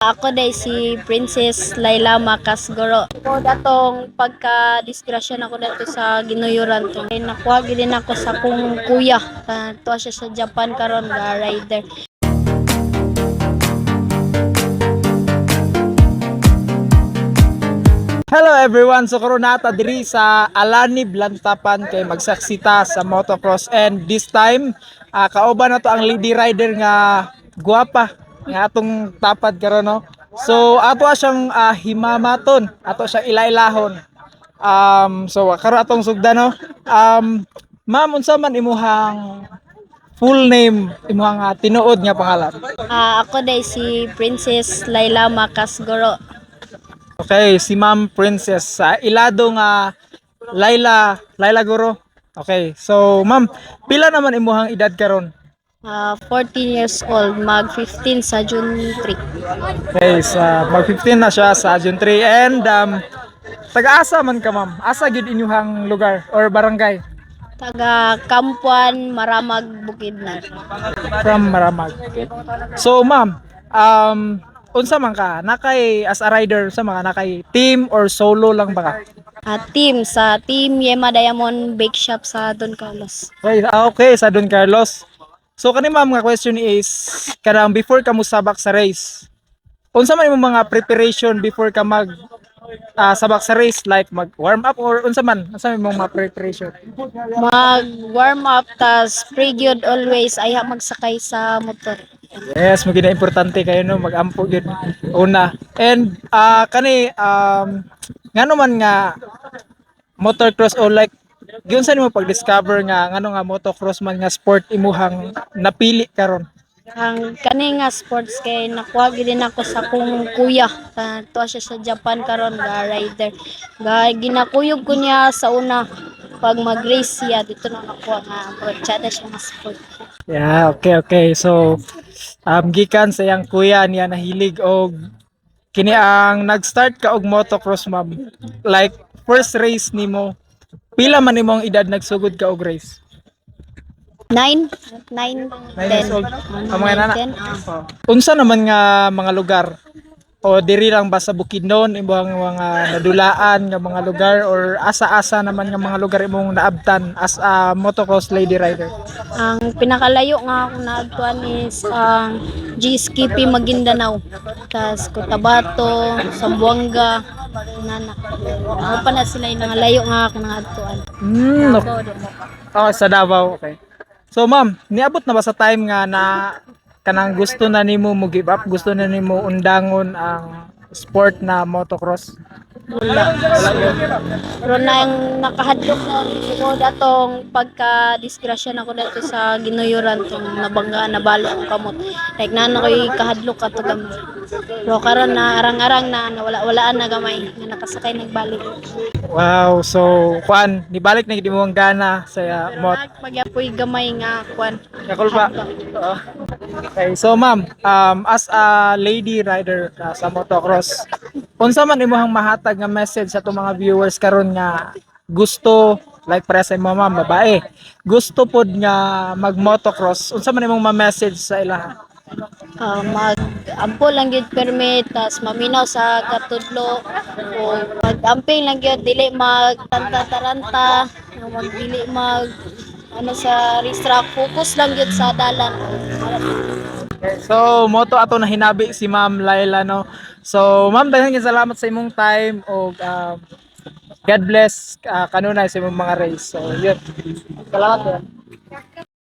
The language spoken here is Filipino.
Ako day si Princess Laila Makasgoro. Ako datong pagka-disgrasya na ako dito sa Ginuyuran to. Ay, nakuha din ako sa kong kuya. Uh, siya sa Japan karon ga rider. Hello everyone! So karon nata diri sa Alani Blantapan kay magsaksita sa motocross and this time ah, kauban na to ang lady rider nga guwapa nga atong tapad karon no. So ato siyang ah, himamaton, ato siyang ilailahon. Um so karon atong sugda no. Um ma'am unsa man imuhang full name imuhang ah, tinuod nga pangalan? Ah, ako day si Princess Laila Makasgoro. Okay, si Ma'am Princess sa ilado nga Laila Laila Guro. Okay, so ma'am, pila naman imuhang edad karon? Ah, 14 years old, mag 15 sa June 3. Okay, sa mag 15 na siya sa June 3 and um taga-asa man ka ma'am? Asa gid inyuhang lugar or barangay Taga Kampuan, Maramag, Bukidnon. from Maramag? So ma'am, um unsa man ka? Nakay as a rider sa mga nakay team or solo lang ba ka? Ah, team sa Team Yema Diamond Bake Shop sa Don Carlos. Okay, ah, okay sa Don Carlos. So kani ma'am nga question is kanang before ka musabak sa race. Unsa man imong mga preparation before ka mag ah, sabak sa race like mag warm up or unsa man? Unsa man imong mga preparation? Mag warm up tas pre gyud always ay magsakay sa motor. Yes, mo importante kayo no magampo gyud una. And ah kani um ngano man nga motocross o like gyud sa nimo pag-discover nga ngano nga motocross man nga sport imuhang napili karon? Ang kani nga sports kay nakuha din ako sa kong kuya. Uh, tuwa siya sa Japan karon ga rider. Ga ginakuyog ko niya sa una pag mag-race siya dito na nakuha nga brochada siya nga sport. Yeah, okay, okay. So, um, gikan sa iyang kuya niya nahilig og kini ang nag-start ka og motocross ma'am. Like first race nimo. Pila man imong edad nagsugod ka og race? 9 9 Nine years 10 old. Ang mga nana. 10. Unsa naman nga mga lugar? O diri lang ba sa Bukidnon imong mga nadulaan nga mga lugar or asa-asa naman nga mga lugar imong naabtan as a motocross lady rider? Ang pinakalayo nga ako naagtuan is ang G-Skippy Maguindanao. Tas Cotabato, Zamboanga, nana. Ako pa na sila yung layo nga ako naagtuan. Okay. Ako, di mo pa. Oh, sa Davao, okay. So ma'am, niabot na ba sa time nga na kanang gusto na nimo mo give up, gusto na nimo undangon ang sport na motocross? Wala. Pero nang nakahadlok na ko datong pagka-disgrasya na ko dito sa Ginuyuran tong nabangga na bali ang kamot. Like na ko'y kahadlok ka to gamay. Pero karon na arang-arang na nawala-walaan na gamay na nakasakay nagbalik. Wow, so kuan, nibalik na gid mo ang gana sa uh, mot. Pagyapoy gamay nga kwan. Kakul ba? Okay, so ma'am, um, as a lady rider uh, sa motocross, unsa man imong mahatag nga message sa mga viewers karon nga gusto like para sa mga ma'am babae gusto pod nga mag motocross unsa man imong ma-message sa ilaha Ah, mag ampo lang gyud permit tas maminaw sa katudlo o mag amping lang gyud dili mag tanta-taranta mag dili mag ano sa racetrack focus lang gyud sa dalan So, moto ato na hinabi si Ma'am Laila no. So, Ma'am kayong salamat sa imong time o um, God bless uh, kanunay sa imong mga race. So, yun. Salamat. yun.